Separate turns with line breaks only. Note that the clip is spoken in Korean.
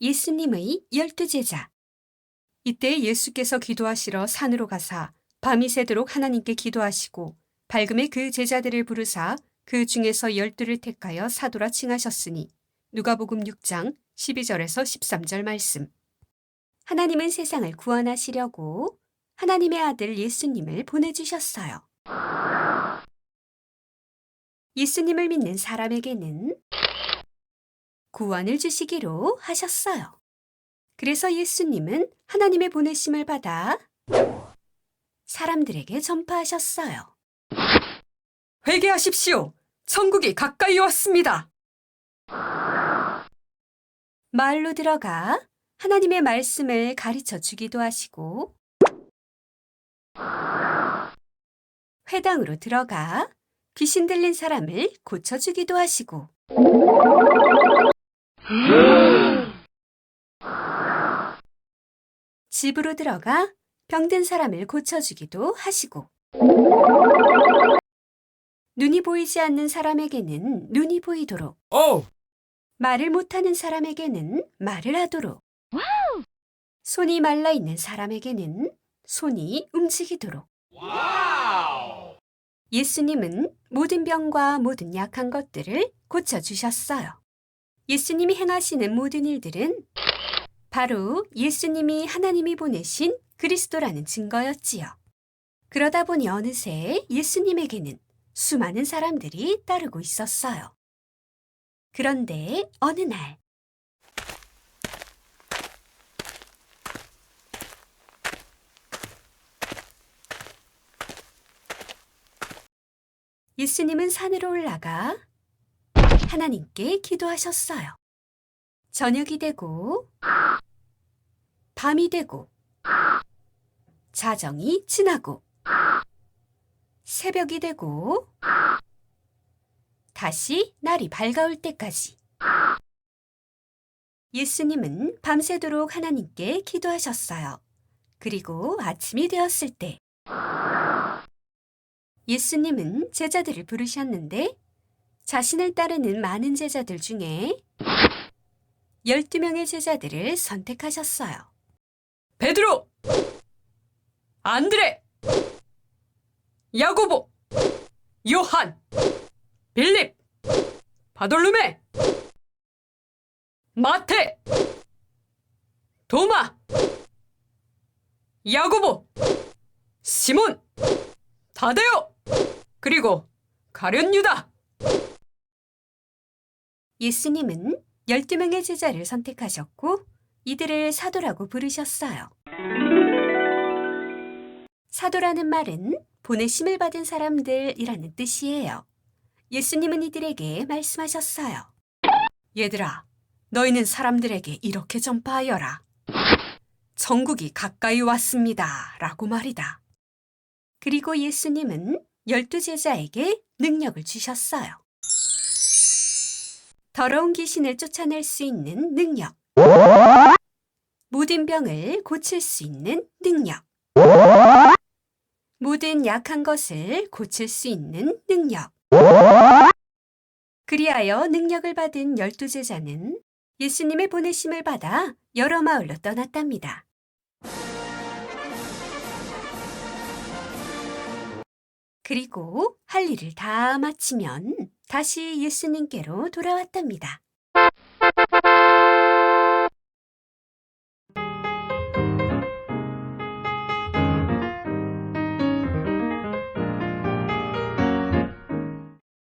예수님의 열두 제자. 이때 예수께서 기도하시러 산으로 가사 밤이 새도록 하나님께 기도하시고 밝음에 그 제자들을 부르사 그 중에서 열두를 택하여 사도라 칭하셨으니 누가복음 6장 12절에서 13절 말씀. 하나님은 세상을 구원하시려고 하나님의 아들 예수님을 보내주셨어요. 예수님을 믿는 사람에게는 구원을 주시기로 하셨어요. 그래서 예수님은 하나님의 보내심을 받아 사람들에게 전파하셨어요. 회개하십시오. 천국이 가까이 왔습니다. 마을로 들어가 하나님의 말씀을 가르쳐 주기도 하시고 회당으로 들어가 귀신 들린 사람을 고쳐 주기도 하시고 집으로 들어가 병든 사람을 고쳐주기도 하시고. 눈이 보이지 않는 사람에게는 눈이 보이도록.
어,
말을 못하는 사람에게는 말을 하도록. 손이 말라 있는 사람에게는 손이 움직이도록. 예수님은 모든 병과 모든 약한 것들을 고쳐주셨어요. 예수님이 행하시는 모든 일들은 바로 예수님이 하나님이 보내신 그리스도라는 증거였지요. 그러다 보니 어느새 예수님에게는 수많은 사람들이 따르고 있었어요. 그런데 어느 날 예수님은 산으로 올라가 하나님께 기도하셨어요. 저녁이 되고 밤이 되고 자정이 지나고 새벽이 되고 다시 날이 밝아올 때까지 예수님은 밤새도록 하나님께 기도하셨어요. 그리고 아침이 되었을 때 예수님은 제자들을 부르셨는데 자신을 따르는 많은 제자들 중에 12명의 제자들을 선택하셨어요.
베드로, 안드레, 야고보, 요한, 빌립, 바돌루메, 마테, 도마, 야고보, 시몬, 다데오, 그리고 가룟 유다.
예수님은 12명의 제자를 선택하셨고 이들을 사도라고 부르셨어요. 사도라는 말은 보내심을 받은 사람들이라는 뜻이에요. 예수님은 이들에게 말씀하셨어요. 얘들아, 너희는 사람들에게 이렇게 전파하여라. 천국이 가까이 왔습니다. 라고 말이다. 그리고 예수님은 열두 제자에게 능력을 주셨어요. 더러운 귀신을 쫓아낼 수 있는 능력. 모든 병을 고칠 수 있는 능력. 모든 약한 것을 고칠 수 있는 능력. 그리하여 능력을 받은 열두 제자는 예수님의 보내심을 받아 여러 마을로 떠났답니다. 그리고 할 일을 다 마치면 다시 예수님께로 돌아왔답니다.